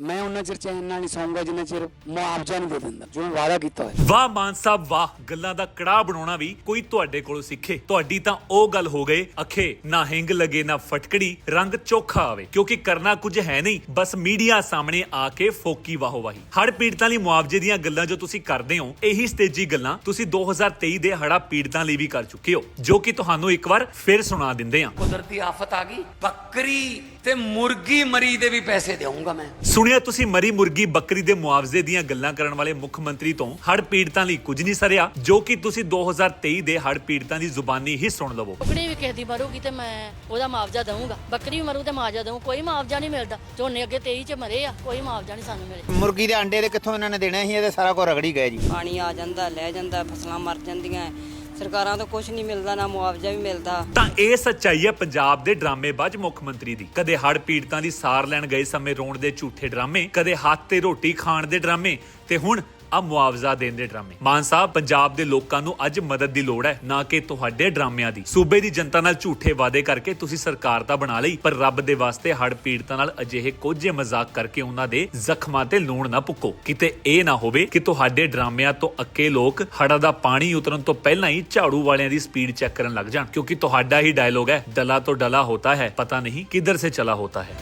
ਮੈਂ ਉਹਨਾਂ ਚਿਰ ਚੈਨ ਨਾਲ ਨਹੀਂ ਸੌਂਗਾ ਜਿੰਨਾ ਚਿਰ ਮੁਆਵਜ਼ਾ ਨਹੀਂ ਦੇ ਦਿੰਦਾ ਜੋ ਵਾਅਦਾ ਕੀਤਾ ਹੋਇਆ। ਵਾਹ ਮਾਨ ਸਾਹਿਬ ਵਾਹ ਗੱਲਾਂ ਦਾ ਕੜਾਹ ਬਣਾਉਣਾ ਵੀ ਕੋਈ ਤੁਹਾਡੇ ਕੋਲੋਂ ਸਿੱਖੇ। ਤੁਹਾਡੀ ਤਾਂ ਉਹ ਗੱਲ ਹੋ ਗਏ ਅਖੇ ਨਾ ਹਿੰਗ ਲਗੇ ਨਾ ਫਟਕੜੀ ਰੰਗ ਚੋਖਾ ਆਵੇ। ਕਿਉਂਕਿ ਕਰਨਾ ਕੁਝ ਹੈ ਨਹੀਂ ਬਸ ਮੀਡੀਆ ਸਾਹਮਣੇ ਆ ਕੇ ਫੋਕੀ ਵਾਹੋ ਵਾਹੀ। ਹੜ ਪੀੜਤਾਂ ਲਈ ਮੁਆਵਜ਼ੇ ਦੀਆਂ ਗੱਲਾਂ ਜੋ ਤੁਸੀਂ ਕਰਦੇ ਹੋ ਇਹੀ ਸਟੇਜੀ ਗੱਲਾਂ ਤੁਸੀਂ 2023 ਦੇ ਹੜਾ ਪੀੜਤਾਂ ਲਈ ਵੀ ਕਰ ਚੁੱਕੇ ਹੋ ਜੋ ਕਿ ਤੁਹਾਨੂੰ ਇੱਕ ਵਾਰ ਫਿਰ ਸੁਣਾ ਦਿੰਦੇ ਹਾਂ ਕੁਦਰਤੀ ਆਫਤ ਆ ਗਈ ਬੱਕਰੀ ਤੇ ਮੁਰਗੀ ਮਰੀ ਦੇ ਵੀ ਪੈਸੇ ਦੇਵਾਂਗਾ ਮੈਂ। ਸੁਣਿਆ ਤੁਸੀਂ ਮਰੀ ਮੁਰਗੀ ਬੱਕਰੀ ਦੇ ਮੁਆਵਜ਼ੇ ਦੀਆਂ ਗੱਲਾਂ ਕਰਨ ਵਾਲੇ ਮੁੱਖ ਮੰਤਰੀ ਤੋਂ ਹੜ ਪੀੜਤਾਂ ਲਈ ਕੁਝ ਨਹੀਂ ਸਰਿਆ ਜੋ ਕਿ ਤੁਸੀਂ 2023 ਦੇ ਹੜ ਪੀੜਤਾਂ ਦੀ ਜ਼ੁਬਾਨੀ ਹੀ ਸੁਣ ਲਵੋ। ਬੱਕਰੀ ਵੀ ਕਿਸੇ ਦੀ ਮਰੂਗੀ ਤੇ ਮੈਂ ਉਹਦਾ ਮੁਆਵਜ਼ਾ ਦਊਂਗਾ। ਬੱਕਰੀ ਵੀ ਮਰੂ ਤੇ ਮੁਆਵਜ਼ਾ ਦਊਂ ਕੋਈ ਮੁਆਵਜ਼ਾ ਨਹੀਂ ਮਿਲਦਾ। ਝੋਨੇ ਅੱਗੇ 23 ਚ ਮਰੇ ਆ ਕੋਈ ਮੁਆਵਜ਼ਾ ਨਹੀਂ ਸਾਨੂੰ ਮਿਲੇ। ਮੁਰਗੀ ਦੇ ਅੰਡੇ ਦੇ ਕਿੱਥੋਂ ਇਹਨਾਂ ਨੇ ਦੇਣੇ ਸੀ? ਇਹਦੇ ਸਾਰਾ ਕੁਝ ਰਗੜੀ ਗਏ ਜੀ। ਪਾਣੀ ਆ ਜਾਂਦਾ ਲੈ ਜਾਂਦਾ ਫਸਲਾਂ ਮਰ ਜਾਂਦੀਆਂ। ਸਰਕਾਰਾਂ ਤੋਂ ਕੁਝ ਨਹੀਂ ਮਿਲਦਾ, ਨਾ ਮੁਆਵਜ਼ਾ ਵੀ ਮਿਲਦਾ। ਤਾਂ ਇਹ ਸੱਚਾਈ ਹੈ, ਪੰਜਾਬ ਦੇ ਡਰਾਮੇਬਾਜ਼ ਮੁੱਖ ਮੰਤਰੀ ਦੀ। ਕਦੇ ਹੜ ਪੀੜਤਾਂ ਦੀ ਸਾਰ ਲੈਣ ਗਏ ਸਮੇਂ ਰੋਣ ਦੇ ਝੂਠੇ ਡਰਾਮੇ, ਕਦੇ ਹੱਥ ਤੇ ਰੋਟੀ ਖਾਣ ਦੇ ਡਰਾਮੇ, ਤੇ ਹੁਣ ਆ ਮੁਆਵਜ਼ਾ ਦੇਣ ਦੇ ਡਰਾਮੇ। ਮਾਨ ਸਾਹਿਬ, ਪੰਜਾਬ ਦੇ ਲੋਕਾਂ ਨੂੰ ਅੱਜ ਮਦਦ ਦੀ ਲੋੜ ਹੈ, ਨਾ ਕਿ ਤੁਹਾਡੇ ਡਰਾਮਿਆਂ ਦੀ। ਸੂਬੇ ਦੀ ਜਨਤਾ ਨਾਲ ਝੂਠੇ ਵਾਅਦੇ ਕਰਕੇ ਤੁਸੀਂ ਸਰਕਾਰ ਤਾਂ ਬਣਾ ਲਈ, ਪਰ ਰੱਬ ਦੇ ਵਾਸਤੇ ਹੜ ਪੀੜਤਾਂ ਨਾਲ ਅਜਿਹੇ ਕੋਝੇ ਮਜ਼ਾਕ ਕਰਕੇ ਉਹਨਾਂ ਦੇ ਜ਼ਖਮਾਂ ਤੇ ਲੂਣ ਨਾ ਪੁੱਕੋ ਕਿਤੇ ਇਹ ਨਾ ਹੋਵੇ ਕਿ ਤੁਹਾਡੇ ਡਰਾਮਿਆਂ ਤੋਂ ਅੱਕੇ ਲੋਕ ਹੜਾਂ ਦਾ ਪਾਣੀ ਉਤਰਨ ਤੋਂ ਪਹਿਲਾਂ ਹੀ ਝਾੜੂ ਵਾਲਿਆਂ ਦੀ ਸਪੀਡ ਚੈੱਕ ਕਰਨ ਲੱਗ ਜਾਣ, ਕਿਉਂਕਿ ਤੁਹਾਡਾ ਹੀ ਡਾਇਲੋਗ ਹੈ, ਡਲਾ ਤੋਂ ਡਲਾ ਹੋਤਾ ਹੈ, ਪਤਾ ਨਹੀਂ ਕਿੱਧਰ ਸੇ ਚਲਾ ਹੋਤਾ ਹੈ।